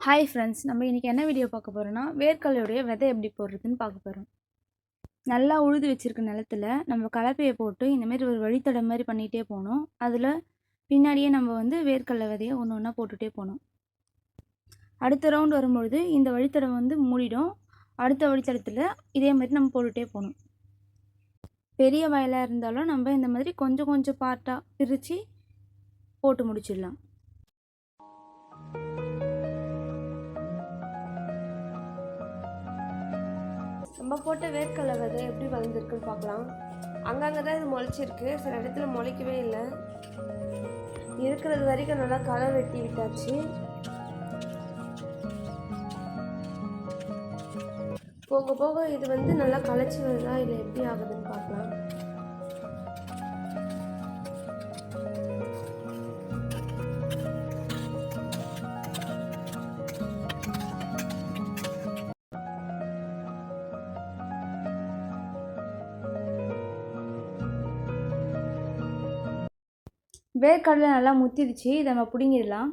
Hi friends நம்ம இன்றைக்கி என்ன வீடியோ பார்க்க போகிறோன்னா வேர்க்கடலையுடைய விதை எப்படி போடுறதுன்னு பார்க்க போகிறோம் நல்லா உழுது வச்சுருக்க நிலத்துல நம்ம கலப்பையை போட்டு இந்தமாரி ஒரு வழித்தடம் மாதிரி பண்ணிகிட்டே போகணும் அதில் பின்னாடியே நம்ம வந்து வேர்க்கடலை விதையை ஒன்று ஒன்றா போட்டுகிட்டே போகணும் அடுத்த ரவுண்ட் வரும்பொழுது இந்த வழித்தடம் வந்து மூடிடும். அடுத்த வழித்தடத்தில் இதே மாதிரி நம்ம போட்டுகிட்டே போகணும் பெரிய வயலாக இருந்தாலும் நம்ம இந்த மாதிரி கொஞ்சம் கொஞ்சம் பார்ட்டாக பிரித்து போட்டு முடிச்சிடலாம். நம்ம போட்ட வேர்க்கடலை விதை எப்படி வளர்ந்துருக்குன்னு பார்க்கலாம். அங்கங்கே தான் இது முளைச்சிருக்கு. சில இடத்துல முளைக்கவே இல்லை. இருக்கிறது வரைக்கும் நல்லா களை வெட்டி விட்டாச்சு. போக போக இது வந்து நல்லா களைச்சி வருதா இல்லை எப்படி ஆகுதுன்னு பார்க்கலாம். வேர்க்கடலை நல்லா முத்திடுச்சு இதை நம்ம பிடுங்கிடலாம்.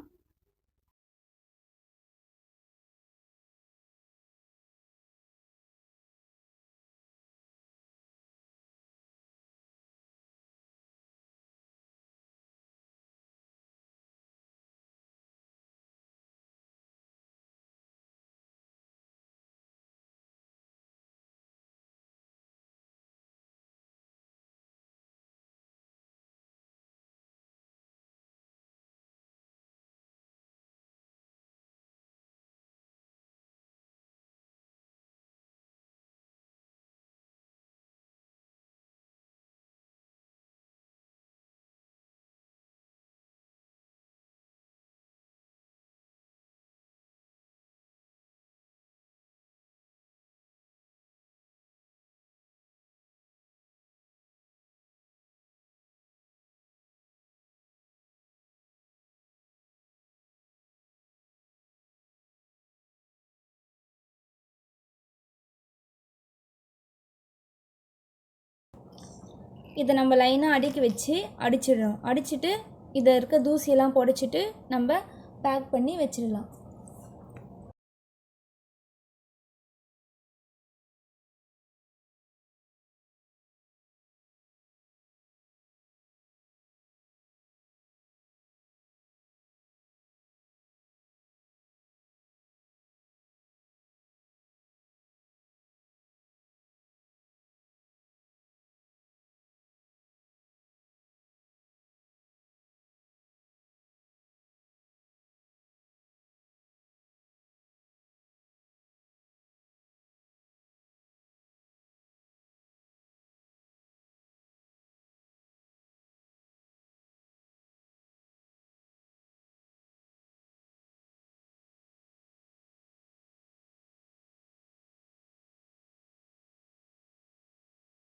இதை நம்ம லைனாக அடுக்கி வச்சு அடிச்சிடணும் அடிச்சுட்டு இதை இருக்க தூசியெல்லாம் புடச்சிட்டு நம்ம பேக் பண்ணி வச்சிடலாம்.